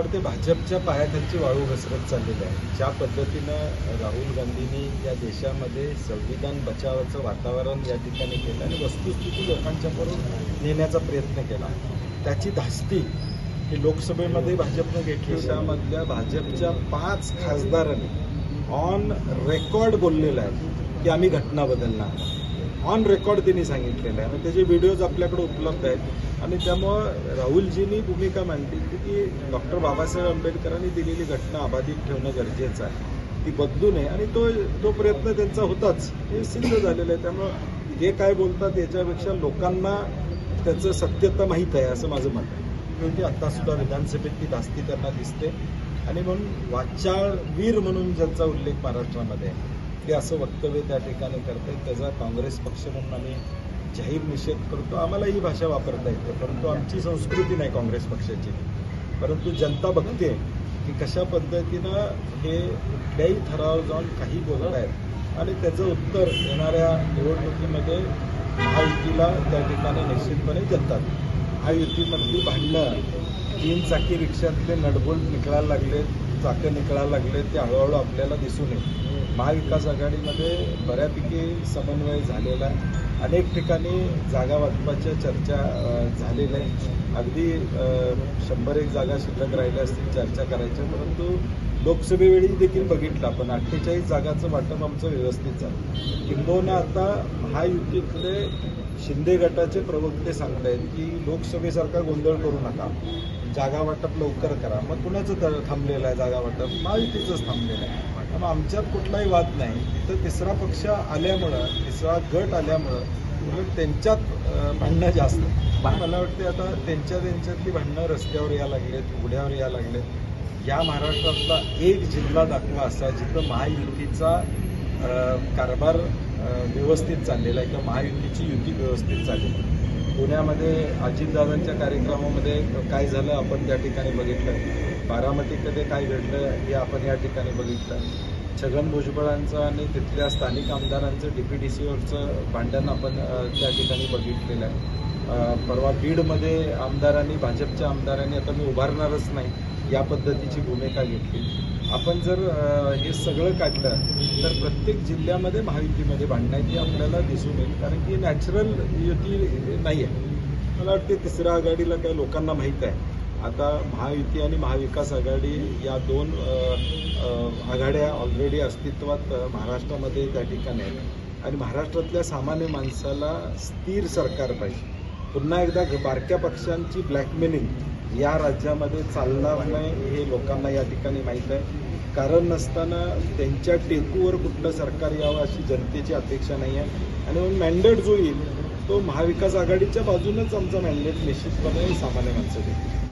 वाटते भाजपच्या पायाखालची वाळू घसरत चाललेली आहे. ज्या पद्धतीनं राहुल गांधींनी या देशामध्ये संविधान बचावाचं वातावरण या ठिकाणी केलं आणि वस्तुस्थिती लोकांच्या बरोबर नेण्याचा प्रयत्न केला. त्याची धास्ती ही लोकसभेमध्ये भाजपनं घेतली. देशामधल्या भाजपच्या पाच खासदारांनी ऑन रेकॉर्ड बोललेलं आहे की आम्ही घटना बदलणार. ऑन रेकॉर्ड त्यांनी सांगितलेलं आहे. आणि त्याचे व्हिडिओज आपल्याकडे उपलब्ध आहेत. आणि त्यामुळं राहुलजींनी भूमिका मांडली की ती डॉक्टर बाबासाहेब आंबेडकरांनी दिलेली घटना अबाधित ठेवणं गरजेचं आहे. ती बदलू नये. आणि तो तो प्रयत्न त्यांचा होताच. हे सिद्ध झालेलं आहे. त्यामुळं जे काय बोलतात याच्यापेक्षा लोकांना त्याचं सत्यता माहीत आहे असं माझं मत आहे. म्हणजे आत्तासुद्धा विधानसभेत ती धास्ती त्यांना दिसते. आणि म्हणून वाचाळ वीर म्हणून ज्यांचा उल्लेख महाराष्ट्रामध्ये आहे. ते असं वक्तव्य त्या ठिकाणी करतात त्याचा काँग्रेस पक्ष म्हणून आम्ही जाहीर निषेध करतो. आम्हाला ही भाषा वापरता येते परंतु आमची संस्कृती नाही काँग्रेस पक्षाची. परंतु जनता बघते की कशा पद्धतीनं हे कुठल्याही थरावर जाऊन काही बोलत आहेत आणि त्याचं उत्तर येणाऱ्या निवडणुकीमध्ये महायुतीला त्या ठिकाणी निश्चितपणे जनता देईल. महायुतीमधली भांडणं तीन चाकी रिक्षातले नडबोल्ट निघायला लागले चाकं निघायला लागले ते हळूहळू आपल्याला दिसून येईल. महाविकास आघाडीमध्ये बऱ्यापैकी समन्वय झालेला आहे. अनेक ठिकाणी जागा वाटपाच्या चर्चा झालेल्या आहेत. अगदी शंभर एक जागा शिल्लक राहिल्या असतील चर्चा करायच्या परंतु लोकसभेवेळी देखील बघितलं आपण अठ्ठेचाळीस जागाचं वाटप आमचं व्यवस्थित झालं. किंबहुना आता महायुतीतले शिंदे गटाचे प्रवक्ते सांगतायत की लोकसभेसारखा गोंधळ करू नका. जागा वाटप लवकर करा. मग कुणाचं थांबलेलं आहे जागा वाटप. महायुतीचंच थांबलेलं आहे. मग आमच्यात कुठलाही वाद नाही. तिथं तिसरा पक्ष आल्यामुळं तिसरा गट आल्यामुळं उलट त्यांच्यात भांडणं जास्त मला वाटते आता त्यांच्या त्यांच्यातली भांडणं रस्त्यावर या लागलेत उघड्यावर या लागलेत. या महाराष्ट्रातला एक जिल्हा दाखवा असा जिथं महायुतीचा कारभार व्यवस्थित चाललेला आहे किंवा महायुतीची युती व्यवस्थित चाललेली आहे. पुण्यामध्ये अजितदादांच्या कार्यक्रमामध्ये काय झालं आपण त्या ठिकाणी बघितलं बारामतीकडे काय घडलं हे आपण या ठिकाणी बघितलं. छगन भुजबळांचं आणि तिथल्या स्थानिक आमदारांचं डी पी डी सीवरचं भांडण आपण त्या ठिकाणी बघितलेलं आहे. परवा बीडमध्ये आमदारांनी भाजपच्या आमदारांनी आता मी उभारणारच नाही या पद्धतीची भूमिका घेतली. आपण जर हे सगळं काढलं तर प्रत्येक जिल्ह्यामध्ये महायुतीमध्ये भांडणं आपल्याला दिसून येईल कारण की नॅचरल युती नाही आहे मला वाटते तिसऱ्या आघाडीला काही लोकांना माहीत आहे. आता महायुती आणि महाविकास आघाडी या दोन आघाड्या ऑलरेडी अस्तित्वात महाराष्ट्रामध्ये त्या ठिकाणी आहेत. आणि महाराष्ट्रातल्या सामान्य माणसाला स्थिर सरकार पाहिजे. पुन्हा एकदा घ- बारक्या पक्षांची ब्लॅकमेलिंग या राज्यामध्ये चालणार नाही हे लोकांना या ठिकाणी माहीत आहे. कारण नसताना त्यांच्या टेकूवर कुठलं सरकार यावं अशी जनतेची अपेक्षा नाही आहे. आणि मग मॅन्डेट जो येईल तो महाविकास आघाडीच्या बाजूनच आमचा मॅन्डेट निश्चितपणे सामान्य माणसं देतील